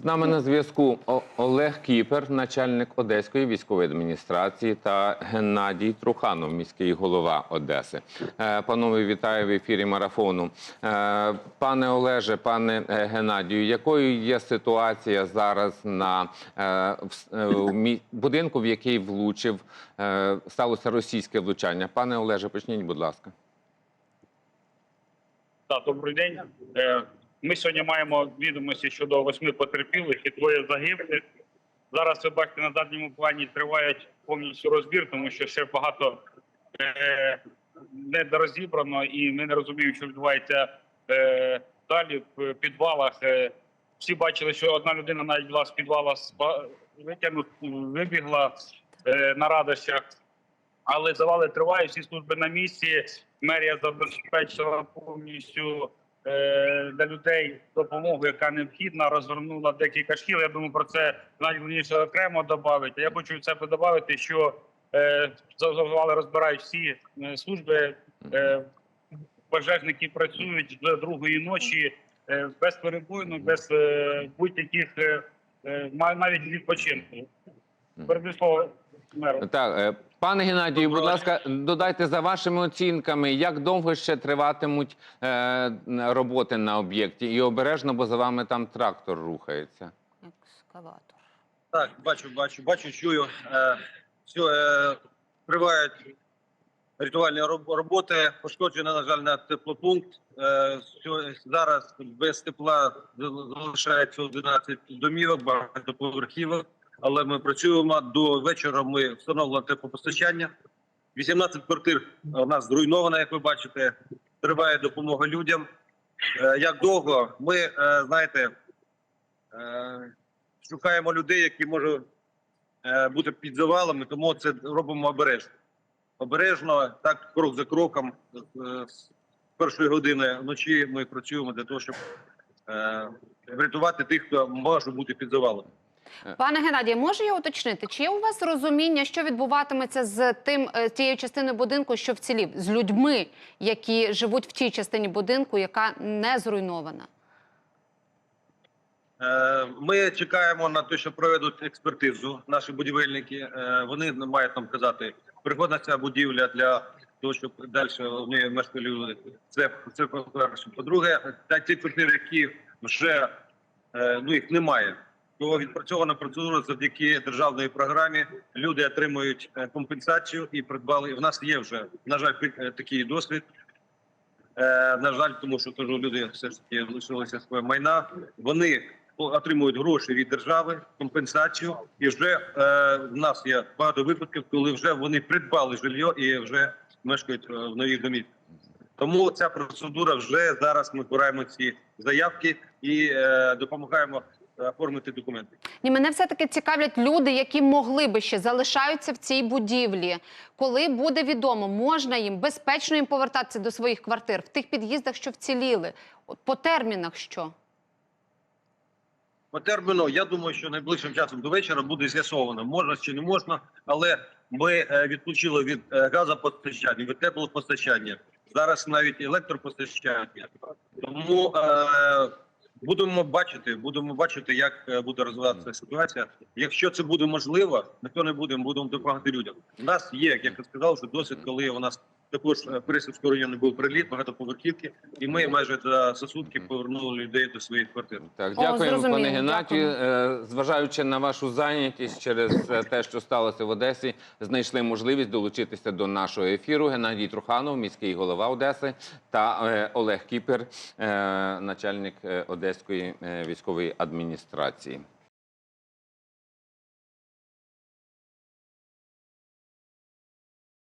З нами на зв'язку Олег Кіпер, начальник Одеської військової адміністрації, та Геннадій Труханов, міський голова Одеси. Е, Панове, вітаю в ефірі марафону. Е, Пане Олеже, пане е, Геннадію, якою є ситуація зараз на будинку, в який влучив сталося російське влучання? Пане Олеже, почніть, будь ласка. Добрий день. Ми сьогодні маємо відомості щодо восьми потерпілих і двоє загиблих. Зараз ви бачите на задньому плані тривають повністю розбір, тому що ще багато е, недорозібрано, і ми не розуміємо, що відбувається е, далі в підвалах. Е, всі бачили, що одна людина навіть була з підвала спа- витягнут, вибігла е, на радощах. Але завали тривають, всі служби на місці. Мерія забезпечила повністю для людей допомогу, яка необхідна. Розгорнула декілька шкіл. Я думаю, про це найголовніше окремо додати. Я хочу себе додати, що е, завали розбирають всі е, служби. Е, пожежники працюють до другої ночі е, безперебойно, без е, будь-яких е, е, навіть відпочинку. Передаю слово меру. Так, е, пане Геннадію, будь ласка, додайте за вашими оцінками, як довго ще триватимуть е, роботи на об'єкті, і обережно, бо за вами там трактор рухається. Екскаватор. Так, бачу, бачу, бачу, чую. Е, все, е, тривають рятувальні роботи. Пошкоджено, на жаль, на теплопункт. Е, все, зараз без тепла залишається 11 домівок, багатоповерхівок. Але ми працюємо до вечора. Ми встановлено теплопостачання. 18 квартир у нас зруйновано, як ви бачите. Триває допомога людям. Е, як довго ми е, знаєте. Е, шукаємо людей, які можуть бути під завалами, тому це робимо обережно. Обережно, так, крок за кроком. З першої години вночі ми працюємо для того, щоб врятувати тих, хто може бути під завалами. Пане Геннадію, можу я уточнити, чи є у вас розуміння, що відбуватиметься з тим е, тією частиною будинку, що вцілів, з людьми, які живуть в тій частині будинку, яка не зруйнована? Е, Ми чекаємо на те, що проведуть експертизу наші будівельники. Е, Вони мають нам казати, пригодна ця будівля для того, щоб далі в неї мешкали люди. Це, це по-перше. По-друге, та ті квартири, які вже е, ну їх немає. То відпрацьована процедура завдяки державної програмі. Люди отримують е, компенсацію і придбали. В нас є вже на жаль е, такий досвід. Е, на жаль, тому що кажу, люди все ж таки лишилися своє майна. Вони отримують гроші від держави, компенсацію, і вже в нас є багато випадків, коли вже вони придбали жилье і вже мешкають в нових домівках. Тому ця процедура вже зараз ми збираємо ці заявки і е, допомагаємо оформити документи. Ні, мене все-таки цікавлять люди, які могли би ще залишаються в цій будівлі. Коли буде відомо, можна їм безпечно їм повертатися до своїх квартир в тих під'їздах, що вціліли. По термінах що? По терміну, я думаю, що найближчим часом до вечора буде з'ясовано, можна чи не можна, але ми е, відключили від е, газопостачання, від теплопостачання, зараз навіть електропостачання. Тому е, будемо бачити, будемо бачити, як е, буде розвиватися ситуація. Якщо це буде можливо, ніхто не будемо будемо допомагати людям. У нас є, як я сказав, вже досвід, коли у нас також в Пересівському районі був приліт, багатоповерхівки, і ми майже за сутки повернули людей до своїх квартир. Так, дякуємо, зрозуміло, пане Геннадію. Е, Зважаючи на вашу зайнятість через е, те, що сталося в Одесі, знайшли можливість долучитися до нашого ефіру. Геннадій Труханов, міський голова Одеси, та е, Олег Кіпер, е, начальник е, Одеської е, військової адміністрації.